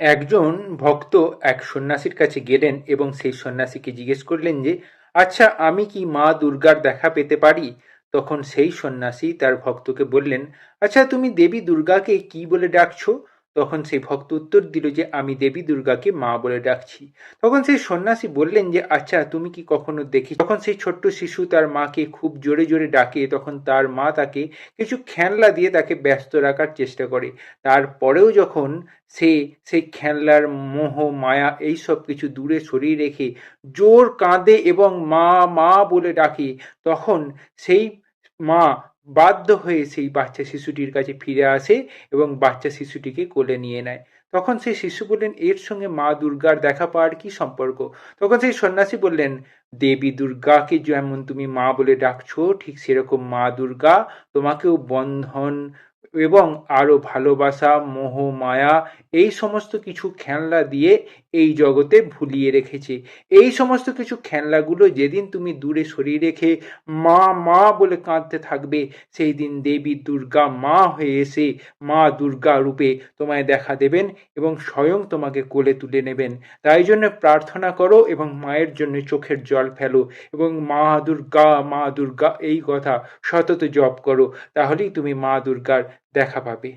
একজন ভক্ত এক সন্ন্যাসীর কাছে গেলেন এবং সেই সন্ন্যাসীকে জিজ্ঞেস করলেন যে আচ্ছা আমি কি মা দুর্গার দেখা পেতে পারি? তখন সেই সন্ন্যাসী তার ভক্তকে বললেন আচ্ছা তুমি দেবী দুর্গাকে কি বলে ডাকছো? তখন সেই ভক্ত উত্তর দিল যে, আমি দেবী দুর্গাকে মা বলে ডাকছি। তখন সেই সন্ন্যাসী বললেন যে আচ্ছা তুমি কি কখনো দেখি তখন সেই ছোট্ট শিশু তার মাকে খুব জোরে জোরে ডাকে। তখন তার মা তাকে কিছু খেলনা দিয়ে তাকে ব্যস্ত রাখার চেষ্টা করে। তারপরেও যখন সে সেই খেলনার মোহ, মায়া এই সব কিছু দূরে সরিয়ে রেখে জোর কাঁদে এবং মা মা বলে ডাকে, তখন সেই মা বাধ্য হয়ে সেই বাচ্চা শিশুটির কাছে ফিরে আসে এবং বাচ্চা শিশুটিকে কোলে নিয়ে নেয়। তখন সেই শিশু বললেন, এর সঙ্গে মা দুর্গার দেখা পাওয়ার কি সম্পর্ক? তখন সেই সন্ন্যাসী বললেন, দেবী দুর্গাকে যেমন তুমি মা বলে ডাকছো, ঠিক সেরকম মা দুর্গা তোমাকেও বন্ধন এবং আরও ভালোবাসা, মোহ, মায়া এই সমস্ত কিছু খেলনা দিয়ে এই জগতে ভুলিয়ে রেখেছে। এই সমস্ত কিছু খেলনাগুলো যেদিন তুমি দূরে সরিয়ে রেখে মা মা বলে কাঁদতে থাকবে, সেই দিন দেবী দুর্গা মা হয়ে এসে মা দুর্গা রূপে তোমায় দেখা দেবেন এবং স্বয়ং তোমাকে কোলে তুলে নেবেন। তাই জন্য প্রার্থনা করো এবং মায়ের জন্য চোখের জল ফেলো এবং মা দুর্গা মা দুর্গা এই কথা সতত জপ করো। তাহলেই তুমি মা দুর্গার দেখা পাবে।